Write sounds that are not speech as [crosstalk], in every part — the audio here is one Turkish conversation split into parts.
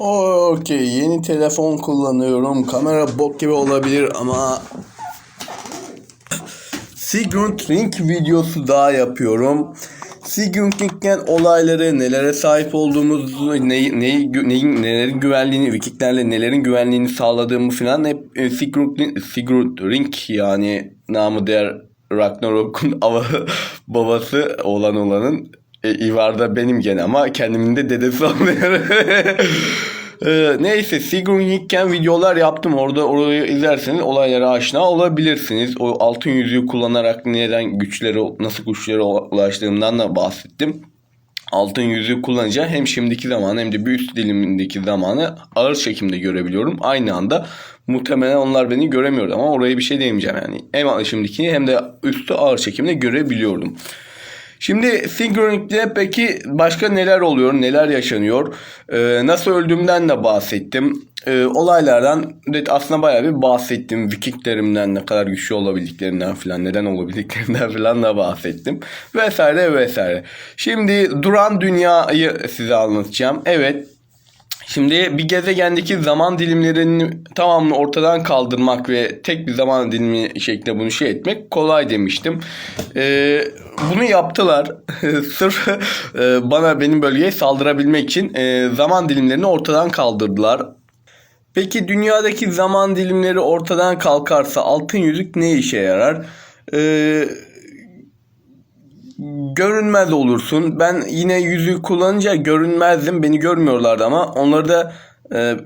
Okey yeni telefon kullanıyorum. Kamera bok gibi olabilir ama Sigrun Ring videosu daha yapıyorum. Sigrun Ring'den olayları, nelere sahip olduğumuzu, neyi, neyi, neyin, nelerin güvenliğini, Vikinglerle nelerin güvenliğini sağladığımı falan hep e, Sigrun, Sigrun Ring yani namı diğer Ragnarok'un [laughs] babası olan olanın e, Ivar'da benim gene ama kendimin de dedesi [laughs] olmuyor. Ee, neyse Sigrun Hicken videolar yaptım. Orada orayı izlerseniz olaylara aşina olabilirsiniz. O altın yüzüğü kullanarak neden güçleri nasıl güçlere ulaştığımdan da bahsettim. Altın yüzüğü kullanınca hem şimdiki zamanı hem de bir üst dilimindeki zamanı ağır çekimde görebiliyorum. Aynı anda muhtemelen onlar beni göremiyor ama oraya bir şey diyemeyeceğim yani. Hem şimdiki hem de üstü ağır çekimde görebiliyordum. Şimdi Synchronic'te peki başka neler oluyor, neler yaşanıyor? Ee, nasıl öldüğümden de bahsettim. Ee, olaylardan aslında bayağı bir bahsettim. Vikinglerimden ne kadar güçlü olabildiklerinden falan, neden olabildiklerinden [laughs] falan da bahsettim. Vesaire vesaire. Şimdi duran dünyayı size anlatacağım. Evet Şimdi bir gezegendeki zaman dilimlerinin tamamını ortadan kaldırmak ve tek bir zaman dilimi şeklinde bunu şey etmek kolay demiştim. Ee, bunu yaptılar. [laughs] Sırf e, bana benim bölgeye saldırabilmek için e, zaman dilimlerini ortadan kaldırdılar. Peki dünyadaki zaman dilimleri ortadan kalkarsa altın yüzük ne işe yarar? Ee, görünmez olursun. Ben yine yüzüğü kullanınca görünmezdim. Beni görmüyorlardı ama onları da e,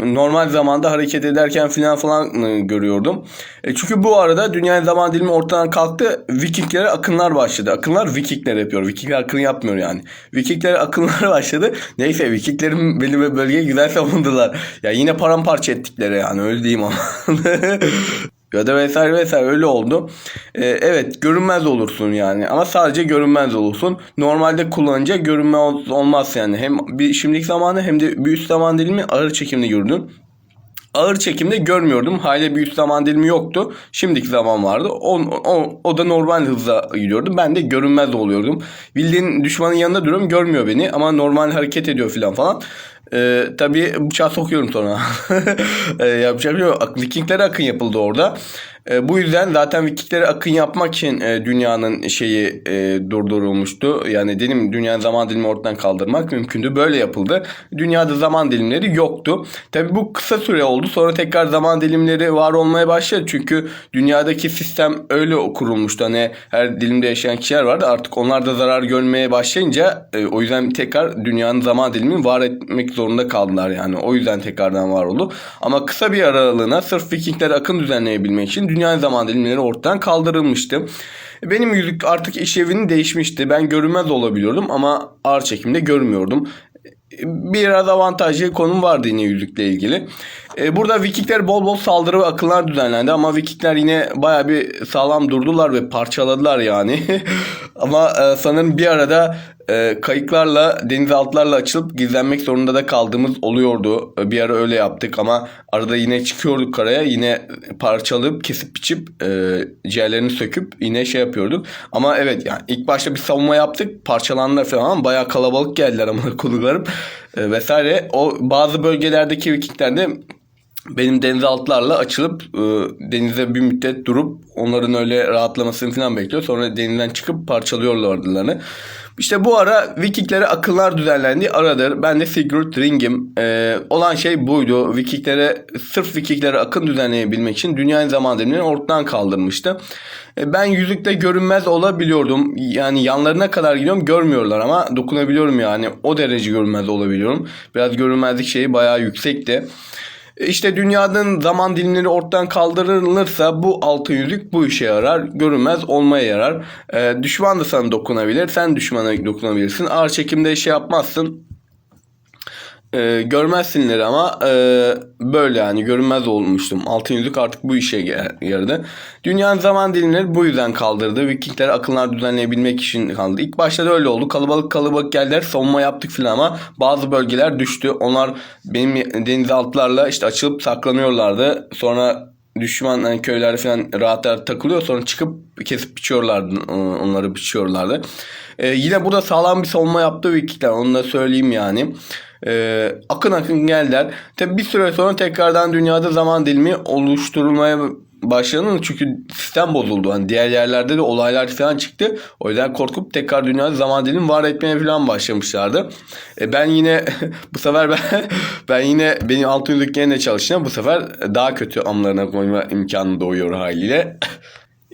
normal zamanda hareket ederken filan falan e, görüyordum. E, çünkü bu arada dünya zaman dilimi ortadan kalktı. Vikinglere akınlar başladı. Akınlar Vikingler yapıyor. Vikingler akın yapmıyor yani. Vikinglere akınlar [laughs] başladı. Neyse Vikinglerin belli bir bölgeyi güzel savundular. Ya yine paramparça ettikleri yani öyle diyeyim ama. [laughs] Ya da vesaire vesaire öyle oldu. Ee, evet görünmez olursun yani ama sadece görünmez olursun. Normalde kullanınca görünmez olmaz yani. Hem bir şimdilik zamanı hem de bir üst zaman dilimi ağır çekimde gördüm. Ağır çekimde görmüyordum. Hala bir üst zaman dilimi yoktu. Şimdiki zaman vardı. O, o, o da normal hızla gidiyordu. Ben de görünmez oluyordum. Bildiğin düşmanın yanında duruyorum görmüyor beni ama normal hareket ediyor falan falan. Ee, tabii bıçağı sokuyorum sonra. [laughs] ee, yapacak bir şey yok. Akın yapıldı orada. Ee, bu yüzden zaten Vikinglere akın yapmak için e, dünyanın şeyi e, durdurulmuştu. Yani dedim dünyanın zaman dilimi ortadan kaldırmak mümkündü. Böyle yapıldı. Dünyada zaman dilimleri yoktu. Tabii bu kısa süre oldu. Sonra tekrar zaman dilimleri var olmaya başladı. Çünkü dünyadaki sistem öyle kurulmuştu. Hani her dilimde yaşayan kişiler vardı. Artık onlar da zarar görmeye başlayınca e, o yüzden tekrar dünyanın zaman dilimini var etmek zorunda kaldılar yani. O yüzden tekrardan var oldu. Ama kısa bir aralığına sırf Vikingler akın düzenleyebilmek için dünyanın zaman dilimleri ortadan kaldırılmıştı. Benim yüzük artık işlevini değişmişti. Ben görünmez olabiliyordum ama ağır çekimde görmüyordum biraz avantajlı konum vardı yine yüzükle ilgili. E, burada Vikingler bol bol saldırı ve akıllar düzenlendi ama Vikingler yine baya bir sağlam durdular ve parçaladılar yani. [laughs] ama e, sanırım bir arada e, kayıklarla denizaltılarla açılıp gizlenmek zorunda da kaldığımız oluyordu. E, bir ara öyle yaptık ama arada yine çıkıyorduk karaya yine parçalayıp kesip biçip e, ciğerlerini söküp yine şey yapıyorduk. Ama evet yani ilk başta bir savunma yaptık parçalandılar falan ama bayağı kalabalık geldiler ama [laughs] konuklarım e, vesaire. O bazı bölgelerdeki Vikingler de benim denizaltılarla açılıp e, denize bir müddet durup onların öyle rahatlamasını falan bekliyor. Sonra denizden çıkıp parçalıyorlardılarını. İşte bu ara Vikinglere akıllar düzenlendi. Aradır. Ben de Sigurd Ring'im. E, olan şey buydu. Vikinglere sırf Vikinglere akın düzenleyebilmek için dünyanın zaman dilimini ortadan kaldırmıştı. E, ben yüzükte görünmez olabiliyordum. Yani yanlarına kadar gidiyorum görmüyorlar ama dokunabiliyorum yani. O derece görünmez olabiliyorum. Biraz görünmezlik şeyi bayağı yüksekti. İşte dünyanın zaman dilimleri ortadan kaldırılırsa bu altın yüzük bu işe yarar. Görünmez olmaya yarar. Ee, düşman da sana dokunabilir. Sen düşmana dokunabilirsin. Ağır çekimde şey yapmazsın. Ee, görmezsinleri ama e, böyle yani görünmez olmuştum. Altın yüzük artık bu işe yaradı. Dünyanın zaman dilimleri bu yüzden kaldırdı. Vikingler akıllar düzenleyebilmek için kaldı. İlk başta da öyle oldu. Kalabalık kalabalık geldiler. Savunma yaptık filan ama bazı bölgeler düştü. Onlar benim denizaltılarla işte açılıp saklanıyorlardı. Sonra düşman hani köylerde falan rahat rahat takılıyor. Sonra çıkıp kesip biçiyorlardı. e, Onları biçiyorlardı. E, yine burada sağlam bir savunma yaptı Vikingler. Onu da söyleyeyim yani. E, akın akın geldiler. Tabi bir süre sonra tekrardan dünyada zaman dilimi oluşturulmaya başlanın çünkü sistem bozuldu. Hani diğer yerlerde de olaylar falan çıktı. O yüzden korkup tekrar dünyada zaman dilimi var etmeye falan başlamışlardı. E ben yine [laughs] bu sefer ben [laughs] ben yine benim altın yüzük yerine çalıştığım bu sefer daha kötü amlarına koyma imkanı doğuyor haliyle. [laughs]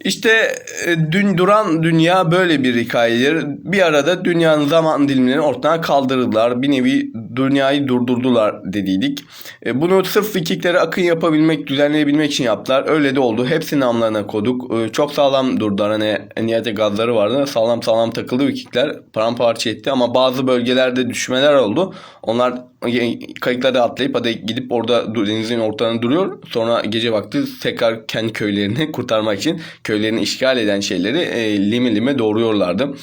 İşte e, dün duran dünya böyle bir hikayedir. Bir arada dünyanın zaman dilimlerini ortadan kaldırdılar. Bir nevi dünyayı durdurdular dediydik. E, Bunu sırf Vikingleri akın yapabilmek, düzenleyebilmek için yaptılar. Öyle de oldu. Hepsinin namlarına koduk. E, Çok sağlam durdular. Hani niyete gazları vardı. Sağlam sağlam takıldı Vikingler. Paramparça etti ama bazı bölgelerde düşmeler oldu. Onlar kayıklara atlayıp hadi gidip orada denizin ortasında duruyor. Sonra gece vakti tekrar kendi köylerini [laughs] kurtarmak için köylerini işgal eden şeyleri e, lime lime doğruyorlardı.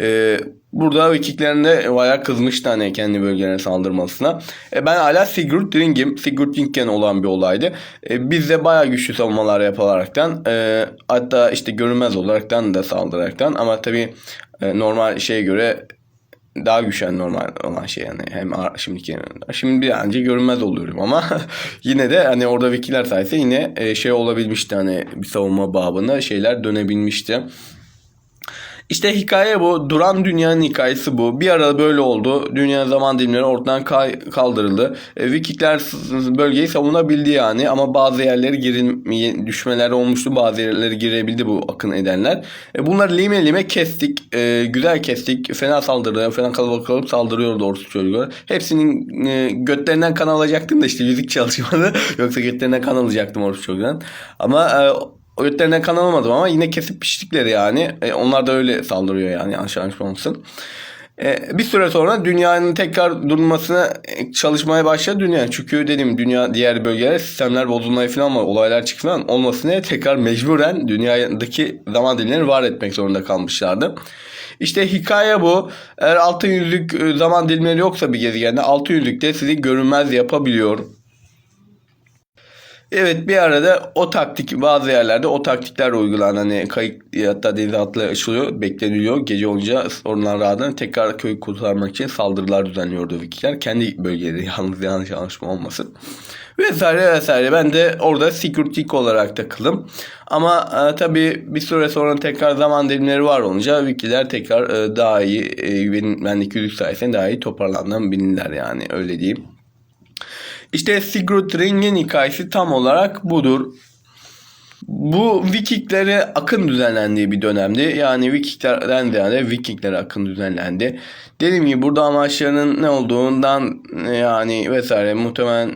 E, burada Vikinglerin de bayağı kızmıştı hani kendi bölgelerine saldırmasına. E, ben hala Sigurd Ring'im. Sigurd Ring'ken olan bir olaydı. E, biz de bayağı güçlü savunmalar yapılaraktan e, hatta işte görünmez olaraktan da saldıraraktan ama tabii e, normal şeye göre daha güçlen normal olan şey yani hem şimdiki. Şimdi bir anca görünmez oluyorum ama [laughs] yine de hani orada Wikiler sayesinde yine e, şey olabilmişti hani bir savunma babında şeyler dönebilmişti. İşte hikaye bu. Duran dünyanın hikayesi bu. Bir ara böyle oldu. Dünya zaman dilimleri ortadan kay- kaldırıldı. E, Vikingler bölgeyi savunabildi yani. Ama bazı yerleri girin, düşmeler olmuştu. Bazı yerleri girebildi bu akın edenler. E, bunları lime lime kestik. E, güzel kestik. Fena saldırdı. Fena kalabalık kalıp saldırıyordu orası çocuklar. Hepsinin e, götlerinden kan alacaktım da işte yüzük çalışmadı. [laughs] Yoksa götlerinden kan alacaktım orası çocukların. Ama e, o götlerinden kan alamadım ama yine kesip piştikleri yani. E, onlar da öyle saldırıyor yani yanlış anlaşılmasın. E, bir süre sonra dünyanın tekrar durmasına e, çalışmaya başladı dünya. Çünkü dedim dünya diğer bölgelere sistemler bozulmaya falan var. Olaylar çıktı falan olmasına tekrar mecburen dünyadaki zaman dilimlerini var etmek zorunda kalmışlardı. İşte hikaye bu. Eğer altın yüzlük e, zaman dilimleri yoksa bir gezegende altın yüzlük de sizi görünmez yapabiliyor. Evet bir arada o taktik bazı yerlerde o taktikler uygulanan hani kayık hatta denize atla açılıyor bekleniliyor gece olunca sorunlar rahatına tekrar köyü kurtarmak için saldırılar düzenliyordu Vikingler. Kendi bölgeleri [laughs] yalnız yanlış anlaşma olmasın. Vesaire vesaire. Ben de orada security olarak takıldım. Ama e, tabi bir süre sonra tekrar zaman dilimleri var olunca Vikingler tekrar e, daha iyi e, benim bendeki yüzük sayesinde daha iyi toparlandığını bilinirler yani öyle diyeyim. İşte Sigurd Ring'in hikayesi tam olarak budur. Bu Vikingleri akın düzenlendiği bir dönemdi. Yani Vikinglerden ziyade Vikinglere akın düzenlendi. Dediğim gibi burada amaçlarının ne olduğundan yani vesaire muhtemelen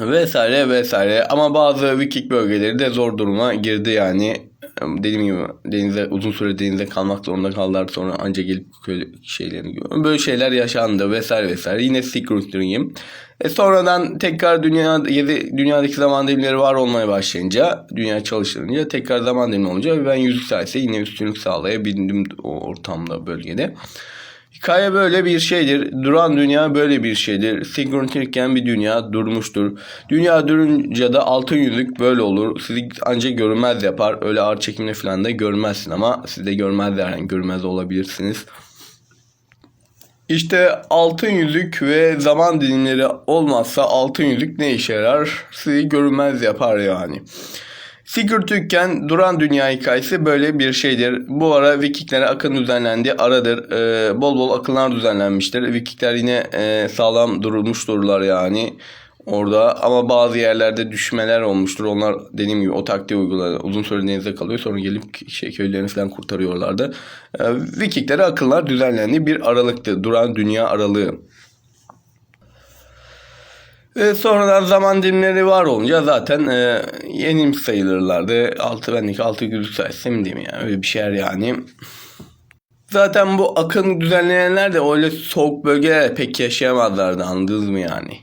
vesaire vesaire ama bazı Viking bölgeleri de zor duruma girdi yani dediğim gibi denize uzun süre denize kalmak zorunda kaldılar sonra anca gelip şeylerini görüyorum. Böyle şeyler yaşandı vesaire vesaire. Yine Secret Ring'im. E sonradan tekrar dünya dünyadaki zaman dilimleri var olmaya başlayınca dünya çalışılınca tekrar zaman dilimi olunca ben yüzük sayesinde yine üstünlük sağlayabildim o ortamda bölgede. Hikaye böyle bir şeydir. Duran dünya böyle bir şeydir. Sinkronitken bir dünya durmuştur. Dünya durunca da altın yüzük böyle olur. Sizi ancak görünmez yapar. Öyle ağır çekimle falan da görmezsin ama siz de görmezler. Yani görmez olabilirsiniz. İşte altın yüzük ve zaman dilimleri olmazsa altın yüzük ne işe yarar? Sizi görünmez yapar yani. Sigurd Tükken Duran Dünya hikayesi böyle bir şeydir. Bu ara Vikinglere akın düzenlendi aradır. Ee, bol bol akınlar düzenlenmiştir. Vikingler yine e, sağlam durulmuşturlar yani orada. Ama bazı yerlerde düşmeler olmuştur. Onlar dediğim gibi o taktiği uyguladı. Uzun süre denizde kalıyor. Sonra gelip şey, köylerini falan kurtarıyorlardı. Ee, Vikinglere akınlar düzenlendi. Bir aralıktı. Duran Dünya aralığı. Ve sonradan zaman dilimleri var olunca zaten e, yenim sayılırlardı. Altı benlik altı güdük sayısı mi diyeyim yani öyle bir şeyler yani. Zaten bu akın düzenleyenler de öyle soğuk bölgelerde pek yaşayamazlardı anladınız mı yani?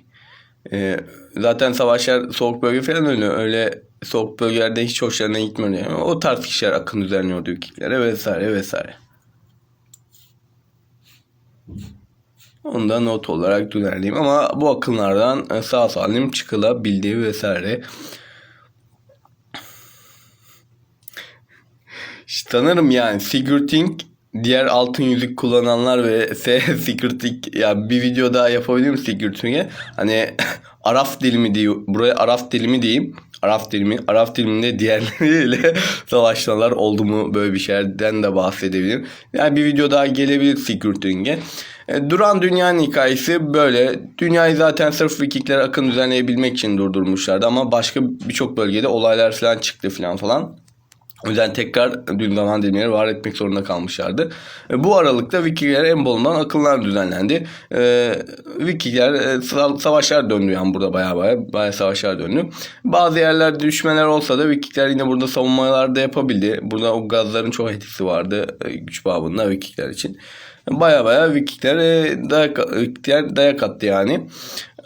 E, zaten savaşlar soğuk bölge falan öyle öyle soğuk bölgelerde hiç hoşlarına gitmiyor yani. O tarz kişiler akın düzenliyordu ülkelere vesaire vesaire. Onu da not olarak düzenleyeyim. Ama bu akınlardan e, sağ salim çıkılabildiği vesaire. Sanırım yani Sigurting diğer altın yüzük kullananlar ve S [laughs] Sigurting ya yani bir video daha yapabilirim Sigurting'e. Hani [laughs] Araf dilimi diyor. Buraya Araf dilimi diyeyim. Araf dilimi. Araf diliminde diğerleriyle [laughs] savaşanlar oldu mu böyle bir şeyden de bahsedebilirim. Yani bir video daha gelebilir Sigurting'e. E, Duran dünyanın hikayesi böyle. Dünyayı zaten sırf Vikingler akın düzenleyebilmek için durdurmuşlardı ama başka birçok bölgede olaylar falan çıktı falan falan. O yüzden tekrar dün zaman dilimleri var etmek zorunda kalmışlardı. E, Bu aralıkta Vikingler en bolunan akıllar düzenlendi. E, Vikingler e, sa- savaşlar döndü yani burada baya baya baya savaşlar döndü. Bazı yerlerde düşmeler olsa da Vikingler yine burada savunmalar da yapabildi. Burada o gazların çok etkisi vardı güç babında Vikingler için. Baya baya Vikingler e, dayak, Vikingler dayak attı yani.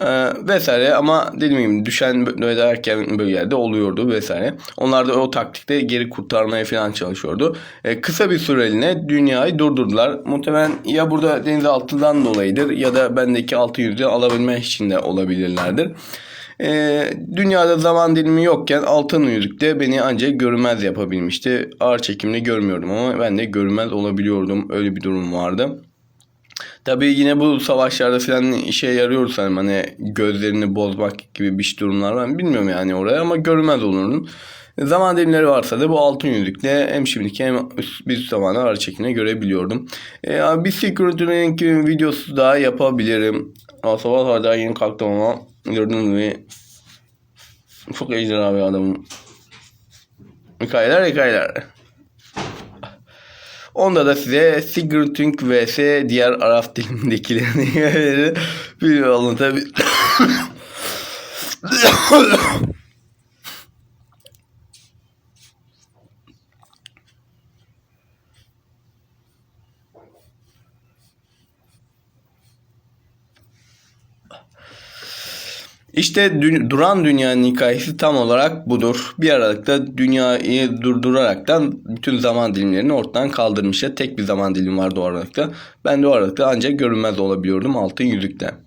Ee, vesaire ama dediğim gibi düşen böyle derken bölgelerde oluyordu vesaire. Onlar da o taktikte geri kurtarmaya falan çalışıyordu. Ee, kısa bir süreliğine dünyayı durdurdular. Muhtemelen ya burada denizaltıdan dolayıdır ya da bendeki altın yüzüğü alabilmek için de olabilirlerdir. Ee, dünyada zaman dilimi yokken altın yüzük de beni ancak görünmez yapabilmişti. Ağır çekimle görmüyordum ama ben de görünmez olabiliyordum. Öyle bir durum vardı. Tabii yine bu savaşlarda falan işe yarıyor sanırım. Hani gözlerini bozmak gibi bir durumlar var. Bilmiyorum yani oraya ama görmez olurdum. Zaman dilimleri varsa da bu altın yüzükle hem şimdiki hem üst, bir üst zamanda ara çekimine görebiliyordum. E, bir Secret Link videosu daha yapabilirim. Sabah daha yeni kalktım ama gördüğünüz gibi çok ejderha bir adamım. Hikayeler hikayeler. Onda da size Sigurd vs diğer Arap dilindekilerini [laughs] bir anlatabilir. İşte dü- duran dünyanın hikayesi tam olarak budur. Bir aralıkta dünyayı durduraraktan bütün zaman dilimlerini ortadan kaldırmışlar. Tek bir zaman dilimi vardı o aralıkta. Ben de o aralıkta ancak görünmez olabiliyordum altın yüzükten.